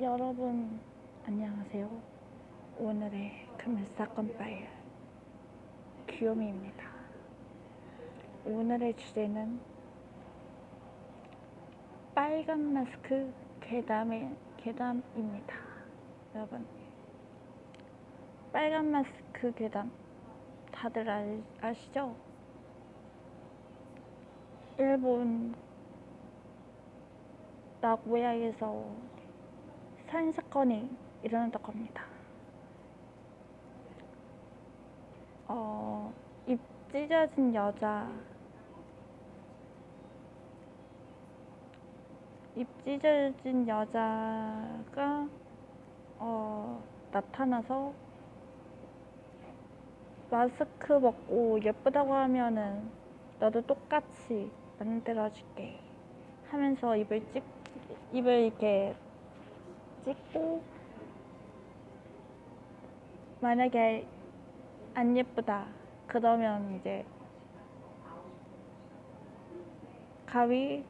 여러분 안녕하세요. 오늘의 금일 사건 파일 귀요미입니다. 오늘의 주제는 빨간 마스크 괴담의 괴담입니다. 여러분 빨간 마스크 괴담 다들 알, 아시죠? 일본 나고야에서 살인 사건이 일어났다고 합니다. 어, 입 찢어진 여자, 입 찢어진 여자가 어, 나타나서 마스크 벗고 예쁘다고 하면은 너도 똑같이 만들어줄게 하면서 입을 찍 입을 이렇게 찍고 만약에 안 예쁘다 그러면 이제 가위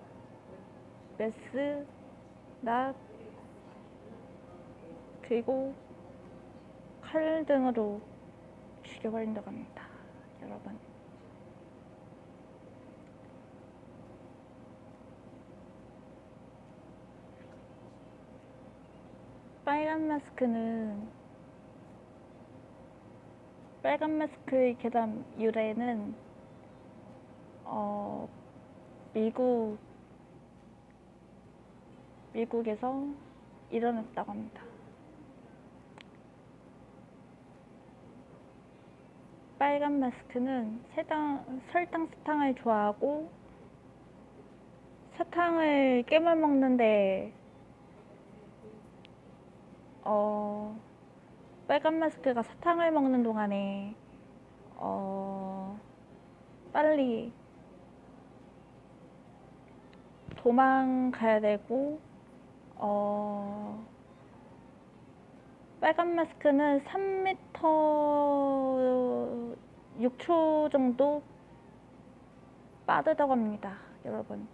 메스 낫 그리고 칼 등으로 죽여버린다고 합니다 여러분 빨간 마스크는 빨간 마스크의 괴담 유래는 어 미국 미국에서 일어났다고 합니다. 빨간 마스크는 세당, 설탕 사탕을 좋아하고 사탕을 깨물 먹는데 어, 빨간 마스크가 사탕을 먹는 동안에 어, 빨리 도망가야 되고 어, 빨간 마스크는 3m 6초 정도 빠르다고 합니다, 여러분.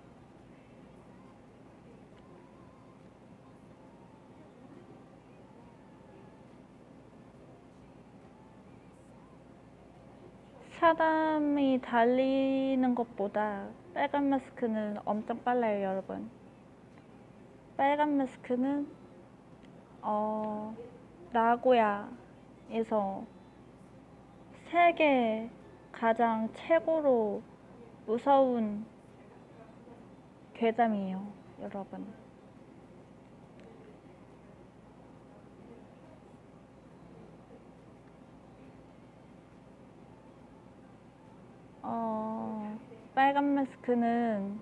사람이 달리는 것보다 빨간 마스크는 엄청 빨라요, 여러분. 빨간 마스크는 어, 나고야에서 세계 가장 최고로 무서운 괴담이에요, 여러분. 어, 빨간 마스크는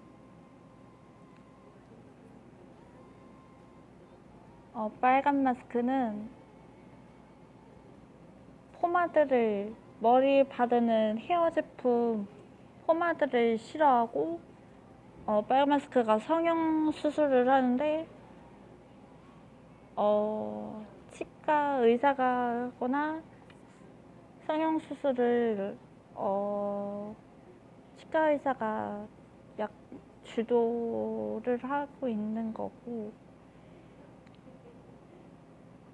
어, 빨간 마스크는 포마드를 머리에 바르는 헤어 제품 포마드를 싫어하고 어, 빨간 마스크가 성형 수술을 하는데 어, 치과 의사가 하거나 성형 수술을 어, 치과 의사가 약 주도를 하고 있는 거고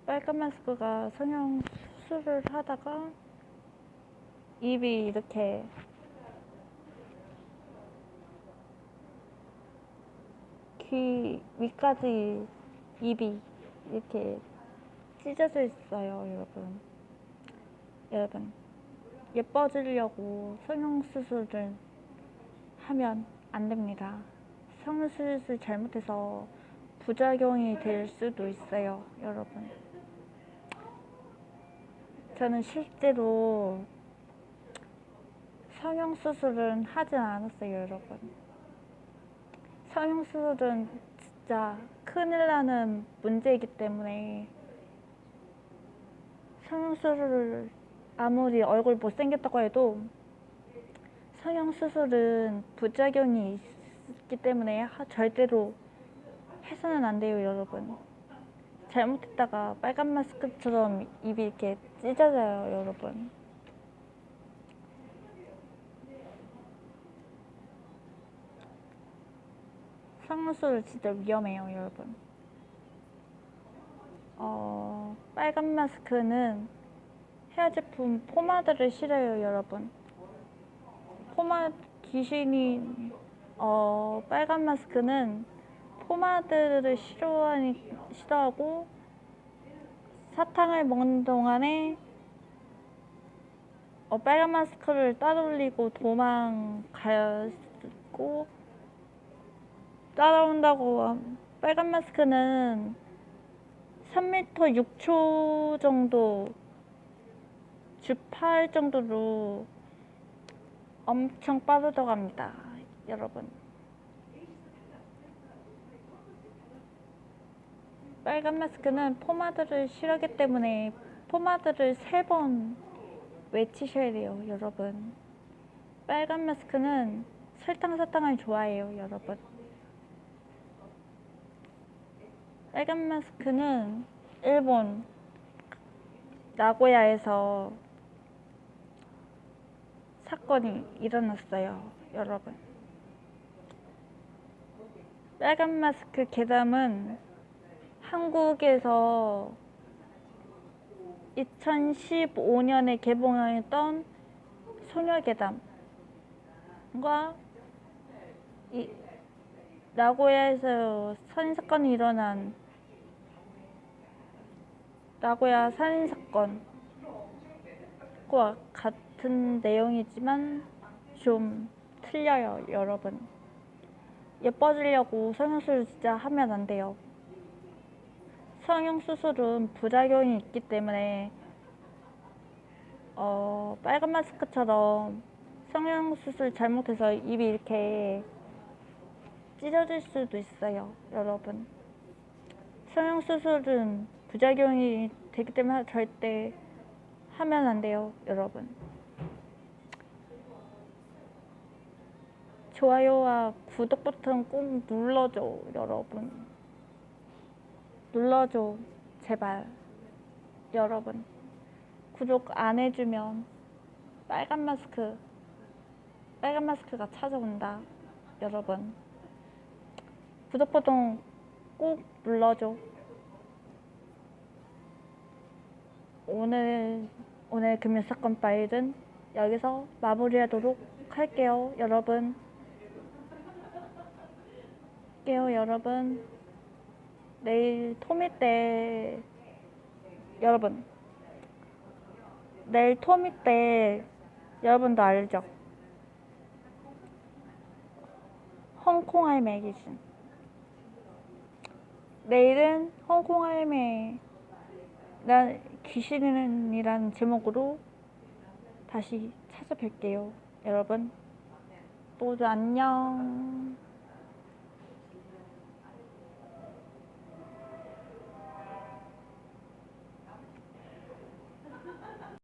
빨간 마스크가 성형 수술을 하다가 입이 이렇게 귀 위까지 입이 이렇게 찢어져 있어요, 여러분. 여러분, 예뻐지려고 성형수술을 하면 안 됩니다. 성형수술 잘못해서 부작용이 될 수도 있어요, 여러분. 저는 실제로 성형수술은 하지 않았어요, 여러분. 성형수술은 진짜 큰일 나는 문제이기 때문에 성형수술을 아무리 얼굴 못생겼다고 해도 성형 수술은 부작용이 있기 때문에 하, 절대로 해서는 안 돼요, 여러분. 잘못했다가 빨간 마스크처럼 입이 이렇게 찢어져요, 여러분. 성수술 진짜 위험해요, 여러분. 빨간 마스크는 헤어 제품 포마드를 싫어요, 여러분. 포마 귀신이 어 빨간 마스크는 포마드를 싫어하니 싫어하고 사탕을 먹는 동안에 어, 빨간 마스크를 따돌리고 도망가고 따라온다고 함. 빨간 마스크는 3m 6초 정도 주파할 정도로 엄청 빠르더갑니다 여러분. 빨간 마스크는 포마드를 싫어하기 때문에 포마드를 세 번 외치셔야 돼요 여러분. 빨간 마스크는 설탕 사탕을 좋아해요 여러분. 빨간 마스크는 일본 나고야에서 사건이 일어났어요, 여러분. 빨간 마스크 괴담은 한국에서 2015년에 개봉했던 소녀 괴담과 이 나고야에서 살인 사건이 일어난 나고야 살인 사건과 같은 내용이지만 좀 틀려요, 여러분. 예뻐지려고 성형수술 진짜 하면 안 돼요. 성형수술은 부작용이 있기 때문에 어, 빨간 마스크처럼 성형수술 잘못해서 입이 이렇게 찢어질 수도 있어요, 여러분. 성형수술은 부작용이 되기 때문에 절대 하면 안 돼요, 여러분. 좋아요와 구독 버튼 꼭 눌러줘, 여러분. 눌러줘, 제발. 여러분. 구독 안 해주면 빨간 마스크, 빨간 마스크가 찾아온다, 여러분. 구독 버튼 꼭 눌러줘. 오늘 오늘 금융 사건 파일은 여기서 마무리하도록 할게요, 여러분. 할게요, 여러분. 내일 토미 때 여러분 내일 토미 때 여러분도 알죠? 홍콩 할매 귀신. 내일은 홍콩 할매 난 귀신이라는 제목으로 다시 찾아뵐게요. 여러분 모두 안녕.